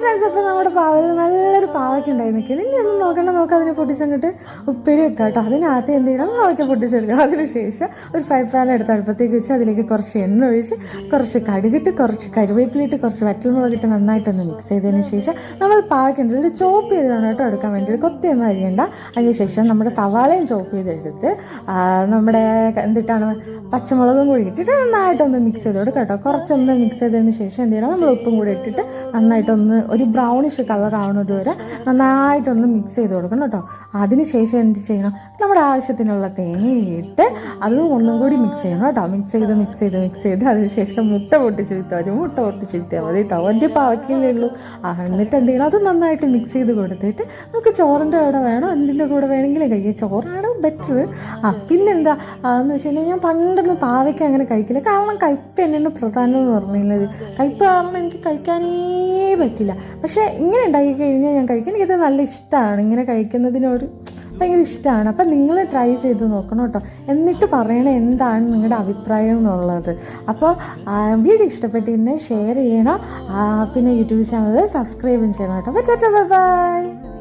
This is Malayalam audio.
ഫ്രണ്ട്സ് അപ്പോൾ നമ്മുടെ പാവൽ നല്ലൊരു പാവയ്ക്ക് ഉണ്ടായിരുന്നു. ഇനി ഒന്നും നോക്കണ്ട നോക്കാം അതിനെ പൊട്ടിച്ചങ്ങോട്ട് ഉപ്പേരി വെക്കാം കേട്ടോ. അതിനകത്ത് എന്ത് ചെയ്യണം? പാവയ്ക്ക പൊട്ടിച്ചെടുക്കണം അതിനുശേഷം ഒരു ഫ്രൈ പാൻ എടുത്ത് അടുപ്പത്തേക്ക് വെച്ച് അതിലേക്ക് കുറച്ച് എണ്ണ ഒഴിച്ച് കുറച്ച് കടുകിട്ട് കുറച്ച് കരുവേപ്പിലിട്ട് കുറച്ച് വറ്റൽമുളകിട്ട് നന്നായിട്ടൊന്ന് മിക്സ് ചെയ്തതിന് ശേഷം നമ്മൾ പാവയ്ക്കുണ്ടല്ലോ ഒരു ചോപ്പ് ചെയ്താണ് കേട്ടോ എടുക്കാൻ വേണ്ടി. കൊത്തിയൊന്നും അരിയണ്ട. അതിനുശേഷം നമ്മുടെ സവാളയും ചോപ്പ് ചെയ്തെടുത്ത് നമ്മുടെ എന്തിട്ടാണ്? പച്ചമുളകും കൂടി ഇട്ടിട്ട് നന്നായിട്ടൊന്ന് മിക്സ് ചെയ്ത് കേട്ടോ. കുറച്ചൊന്ന് മിക്സ് ചെയ്തതിന് ശേഷം എന്ത് ചെയ്യണം? നമ്മൾ ഉപ്പും കൂടി ഇട്ടിട്ട് നന്നായിട്ടൊന്ന് ഒരു ബ്രൗണിഷ് കളർ ആവുന്നത് വരെ നന്നായിട്ടൊന്ന് മിക്സ് ചെയ്ത് കൊടുക്കണം കേട്ടോ. അതിനുശേഷം എന്ത് ചെയ്യണം? നമ്മുടെ ആവശ്യത്തിനുള്ള തേങ്ങയിട്ട് അതും ഒന്നും കൂടി മിക്സ് ചെയ്യണം കേട്ടോ. മിക്സ് ചെയ്ത് മിക്സ് ചെയ്ത് മിക്സ് ചെയ്ത് അതിനുശേഷം മുട്ട പൊട്ടിച്ച് വിത്താൽ മതി. മുട്ട പൊട്ടിച്ച് വിത്താൽ മതി കേട്ടോ. ഒരു പാവക്കില്ലേ ഉള്ളൂ. എന്നിട്ട് എന്ത് ചെയ്യണം? അത് നന്നായിട്ട് മിക്സ് ചെയ്ത് കൊടുത്തിട്ട് നമുക്ക് ചോറിന്റെ കൂടെ വേണോ? എന്തിന്റെ കൂടെ വേണമെങ്കിലും കഴിക്കാം. ചോറാണ് ബെറ്റർ ആ പിന്നെന്താ? എന്ന് വെച്ച് കഴിഞ്ഞാൽ ഞാൻ പണ്ടൊന്നും പാവയ്ക്ക് അങ്ങനെ കഴിക്കില്ല. കാരണം കയ്പ്പ് എന്നെയാണ് പ്രധാനം എന്ന് പറഞ്ഞുള്ളത് കയ്പ്പ് കാരണം എനിക്ക് കഴിക്കാനേ പറ്റില്ല. പക്ഷേ ഇങ്ങനെ ഉണ്ടാക്കി കഴിഞ്ഞാൽ ഞാൻ കഴിക്കും. എനിക്കത് നല്ല ഇഷ്ടമാണ് ഇങ്ങനെ കഴിക്കുന്നതിനോട് ഭയങ്കര ഇഷ്ടമാണ് അപ്പം നിങ്ങൾ ട്രൈ ചെയ്ത് നോക്കണം കേട്ടോ. എന്നിട്ട് പറയണേ എന്താണ് നിങ്ങളുടെ അഭിപ്രായം എന്നുള്ളത്. അപ്പോൾ വീഡിയോ ഇഷ്ടപ്പെട്ടിരുന്നെ ഷെയർ ചെയ്യണം. പിന്നെ യൂട്യൂബ് ചാനൽ സബ്സ്ക്രൈബും ചെയ്യണം കേട്ടോ. ബൈ